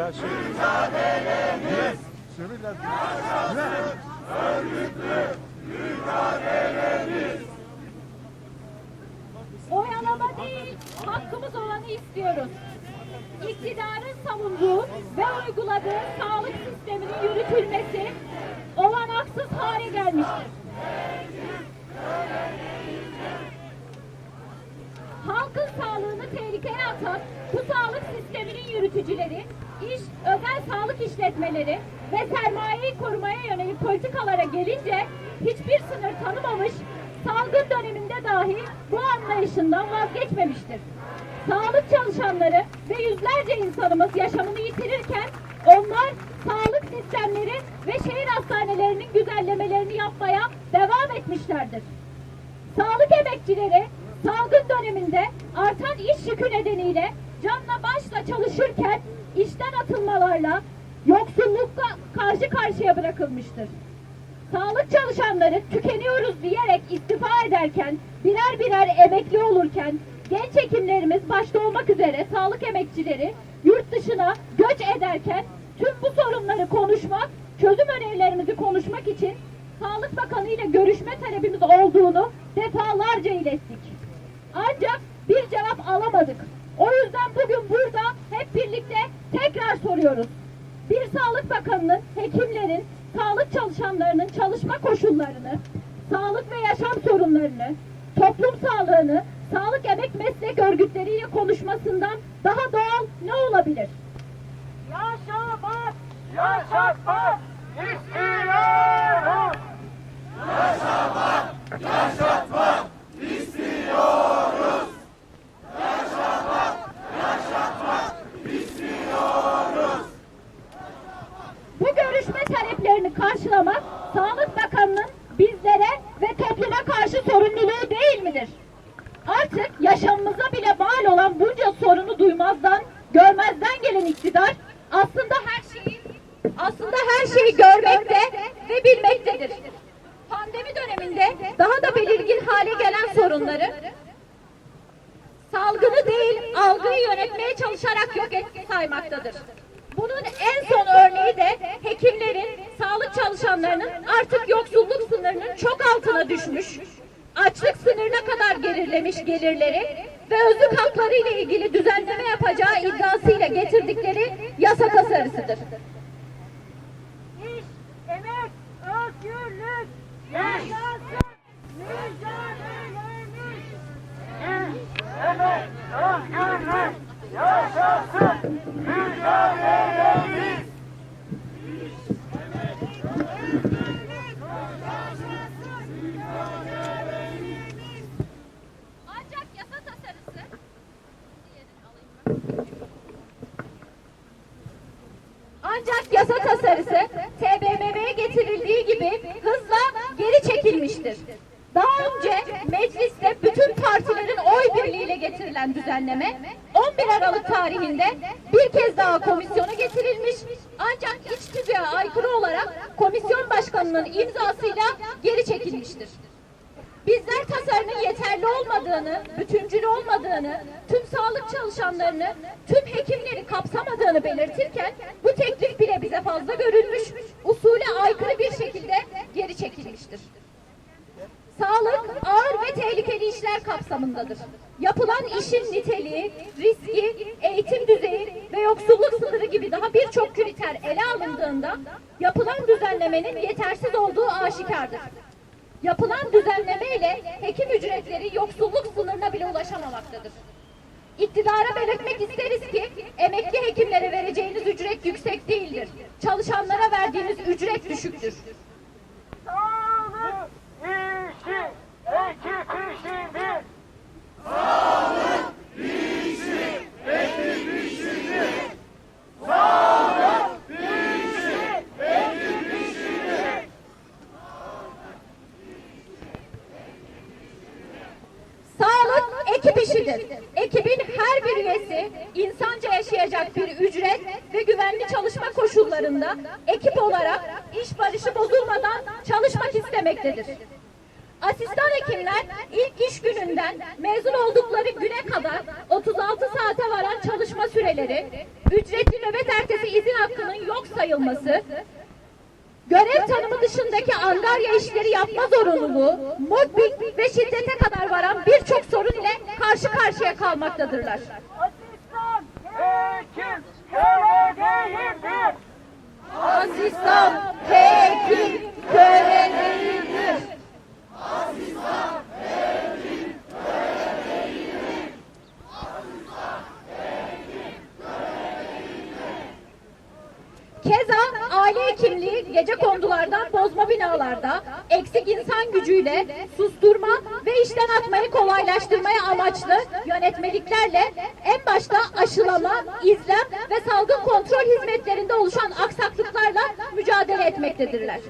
Mücadelemiz. Söyle lan. Ne? Oyalama değil, hakkımız olanı istiyoruz. İktidarın savunduğu ve uyguladığı sağlık sisteminin yürütülmesi olanaksız hale gelmiştir. Halkın sağlığını tehlikeye atan bu sağlık sisteminin yürütücüleri, iş, özel sağlık işletmeleri ve sermayeyi korumaya yönelik politikalara gelince hiçbir sınır tanımamış, salgın döneminde dahi bu anlayışından vazgeçmemiştir. Sağlık çalışanları ve yüzlerce insanımız yaşamını yitirirken onlar sağlık sistemleri ve şehir hastanelerinin güzellemelerini yapmaya devam etmişlerdir. Sağlık emekçileri salgın döneminde artan iş yükü nedeniyle canla başla çalışırken işten atılmalarla yoksullukla karşı karşıya bırakılmıştır. Sağlık çalışanları tükeniyoruz diyerek istifa ederken, birer birer emekli olurken, genç hekimlerimiz başta olmak üzere sağlık emekçileri yurt dışına göç ederken tüm bu sorunları konuşmak, çözüm önerilerimizi konuşmak için Sağlık Bakanı ile görüşme talebimiz olduğunu defalarca ilettik. Ancak bir cevap alamadık. O yüzden bugün burada hep birlikte tekrar soruyoruz. Bir Sağlık Bakanı'nın, hekimlerin, sağlık çalışanlarının çalışma koşullarını, sağlık ve yaşam sorunlarını, toplum sağlığını, sağlık emek meslek örgütleriyle konuşmasından daha doğal ne olabilir? Yaşamak, yaşatmak istiyoruz. Bu görüşme taleplerini karşılamak Sağlık Bakanı'nın bizlere ve topluma karşı sorumluluğu değil midir? Artık yaşamımıza bile mal olan bunca sorunu duymazdan, görmezden gelen iktidar aslında her şeyi aslında her şeyi görmekte ve bilmektedir. Pandemi döneminde daha da belirgin hale gelen sorunları salgını değil algıyı yönetmeye çalışarak yok etti saymaktadır. Bunun en son örneği de hekimlerin, sağlık çalışanlarının artık yoksulluk sınırının çok altına düşmüş, açlık sınırına kadar gerilemiş gelirleri ve özlük hakları ile ilgili düzenleme yapacağı iddiasıyla getirdikleri yasa tasarısıdır. İş, emek, özgürlük, yaşasın mücadelemiz. İş, emek, özgürlük, mücadelemiz. Ancak yasa tasarısı Ancak yasa tasarısı TBMM'ye getirildiği gibi hızla geri çekilmiştir. Daha önce mecliste bütün getirilen düzenleme 11 Aralık tarihinde bir kez daha komisyona getirilmiş ancak iç tüzüğe aykırı olarak komisyon başkanının imzasıyla geri çekilmiştir. Bizler tasarının yeterli olmadığını, bütüncül olmadığını, tüm sağlık çalışanlarını, tüm hekimleri kapsamadığını belirtirken bu teklif bile bize fazla görülmüş, usule aykırı bir şekilde geri çekilmiştir. Sağlık ağır ve tehlikeli işler kapsamındadır. Yapılan işin niteliği, riski, eğitim düzeyi ve yoksulluk sınırı gibi daha birçok kriter ele alındığında yapılan düzenlemenin yetersiz olduğu aşikardır. Yapılan düzenlemeyle hekim ücretleri yoksulluk sınırına bile ulaşamamaktadır. İktidara belirtmek isteriz ki emekli hekimlere vereceğiniz ücret yüksek değildir. Çalışanlara verdiğiniz ücret düşüktür. Sağlık işi, Sağlık işidir. Ekibin her bir üyesi insanca bir ücret ve güvenli çalışma koşullarında ekip olarak iş barışı bozulmadan çalışmak istemektedir. Asistan hekimler ilk iş gününden mezun oldukları güne kadar 36 saate varan çalışma süreleri, ücretli nöbet ertesi izin hakkının yok sayılması, görev tanımı dışındaki angarya işleri yapma zorunluluğu, mobbing ve şiddete kadar varan birçok sorun ile karşı karşıya kalmaktadırlar. Asistan hekim köle değildir. Asistan hekim köle değildir. Keza aile hekimliği gece kondulardan bozma binalarda eksik insan gücüyle susturma ve işten atmayı kolaylaştırmaya amaçlı yönetmeliklerle en başta aşılama, izlem ve salgın kontrol hizmetlerinde oluşan aksaklıklarla mücadele etmektedirler.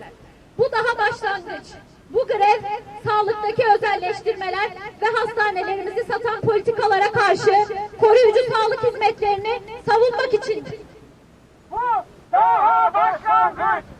Bu daha başlangıç. Bu grev sağlıktaki özelleştirmeler ve hastanelerimizi satan politikalara karşı koruyucu sağlık hizmetlerini savunmak içindir. Bu daha başlangıç.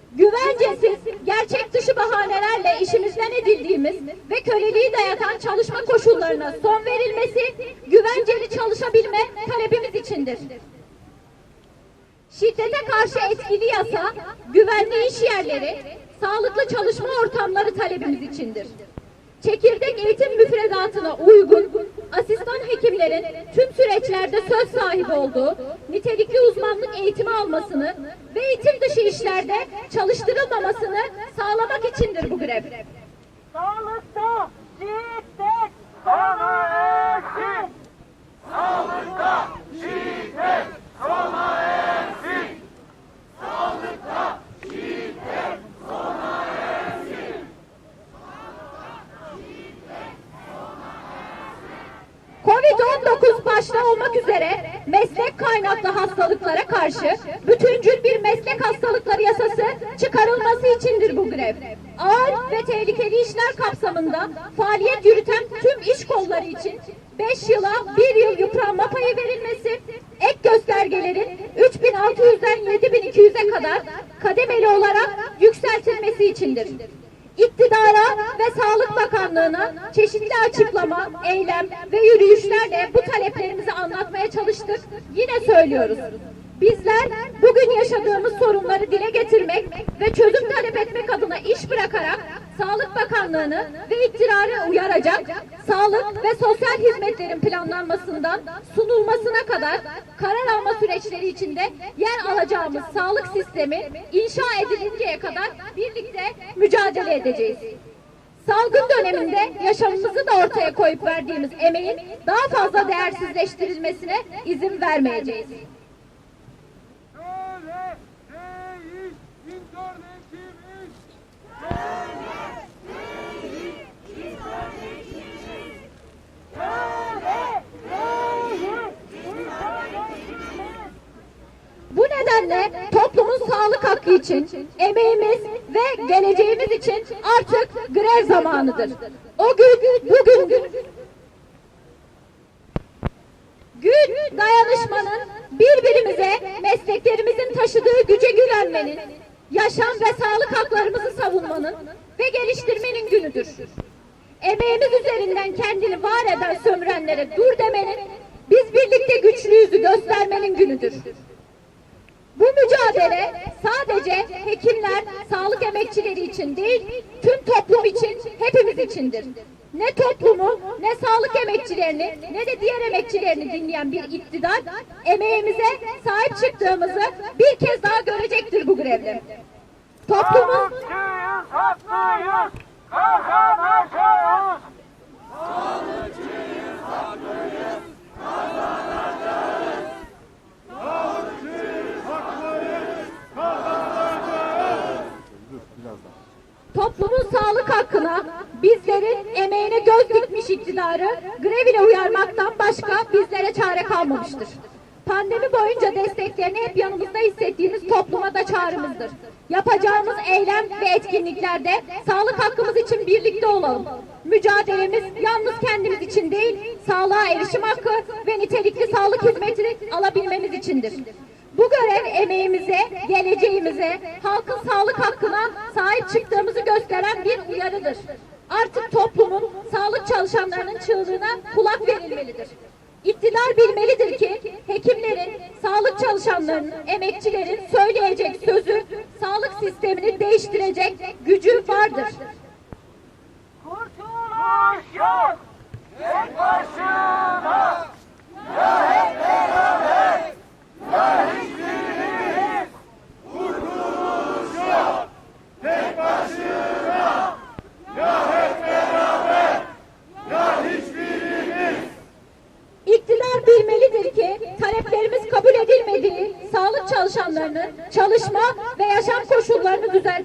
Güvencesiz, gerçek dışı bahanelerle işimizden edildiğimiz ve köleliği dayatan çalışma koşullarına son verilmesi, güvenceli çalışabilme talebimiz içindir. Şiddete karşı etkili yasa, güvenli iş yerleri, sağlıklı çalışma ortamları talebimiz içindir. Çekirdek eğitim müfredatına uygun, asistan hekimlerin tüm süreçlerde söz sahibi olduğu, nitelikli uzmanlık eğitimi almasını ve eğitim dışı işlerde çalıştırılmamasını sağlamak içindir bu grev. Sağlıkta şiddet sona ersin. Sağlıkta şiddet sona ersin. Covid-19 başta olmak üzere kaynaklı hastalıklara karşı bütüncül bir meslek hastalıkları yasası çıkarılması içindir bu grev. Ağır ve tehlikeli işler kapsamında faaliyet yürüten tüm iş kolları için 5 yıla 1 yıl yıpranma payı verilmesi, ek göstergelerin 3600'den 7200'e kadar kademeli olarak yükseltilmesi içindir. İktidara ve Sağlık Bakanlığı'na çeşitli açıklama, eylem ve yürüyüşlerle bu taleplerimizi anlatmaya çalıştık. Yine söylüyoruz. Bizler bugün yaşadığımız sorunları dile getirmek ve çözüm talep etmek adına iş bırakarak Sağlık Bakanlığı'nı ve iktidarı uyaracak, sağlık ve sosyal hizmetlerin planlanmasından sunulmasına kadar karar alma süreçleri içinde yer alacağımız sağlık sistemi inşa edilinceye kadar birlikte mücadele edeceğiz. Salgın döneminde yaşamımızı da ortaya koyup verdiğimiz emeğin daha fazla değersizleştirilmesine izin vermeyeceğiz. Köle değil, internetimiz. Köle değil. İnsan Nedenle toplumun sağlık hakkı için, emeğimiz ve geleceğimiz için artık grev zamanıdır. O gün bugündür. Gün dayanışmanın, birbirimize mesleklerimizin taşıdığı güce güvenmenin, yaşam ve sağlık haklarımızı savunmanın ve geliştirmenin günüdür. Emeğimiz üzerinden kendini var eden sömürenlere dur demenin, biz birlikte güçlüyüzü göstermenin günüdür. Bu mücadele sadece hekimler, sağlık emekçileri için değil, tüm toplum için, hepimiz içindir. Ne toplumu, ne sağlık emekçilerini, ne de diğer emekçilerini dinleyen bir iktidar, emeğimize sahip çıktığımızı bir kez daha görecektir bu grevle. Toplumun iktidarı grev ile uyarmaktan başka bizlere çare kalmamıştır. Pandemi boyunca desteklerini hep yanımızda hissettiğimiz topluma da çağrımızdır. Yapacağımız eylem ve etkinliklerde sağlık hakkımız için birlikte olalım. Mücadelemiz yalnız kendimiz için değil, sağlığa erişim hakkı ve nitelikli sağlık hizmetini alabilmemiz içindir. Bu görev emeğimize, geleceğimize, halkın sağlık hakkına sahip çıktığımızı gösteren bir uyarıdır. Artık toplumun, sağlık çalışanlarının çığlığına kulak verilmelidir. İktidar bilmelidir ki hekimlerin, sağlık çalışanlarının, emekçilerin söyleyecek sözü sağlık sistemini değiştirecek gücü vardır. Kurtuluş yok. Tek başına.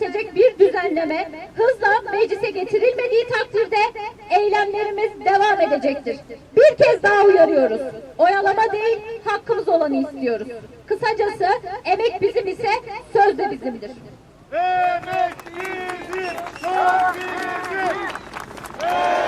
düzeltecek bir düzenleme hızla meclise getirilmediği takdirde eylemlerimiz devam edecektir. Bir kez daha uyarıyoruz. Oyalama değil, hakkımız olanı istiyoruz. Kısacası emek bizim ise söz de bizimdir. Emek bizim, söz bizim. Emek.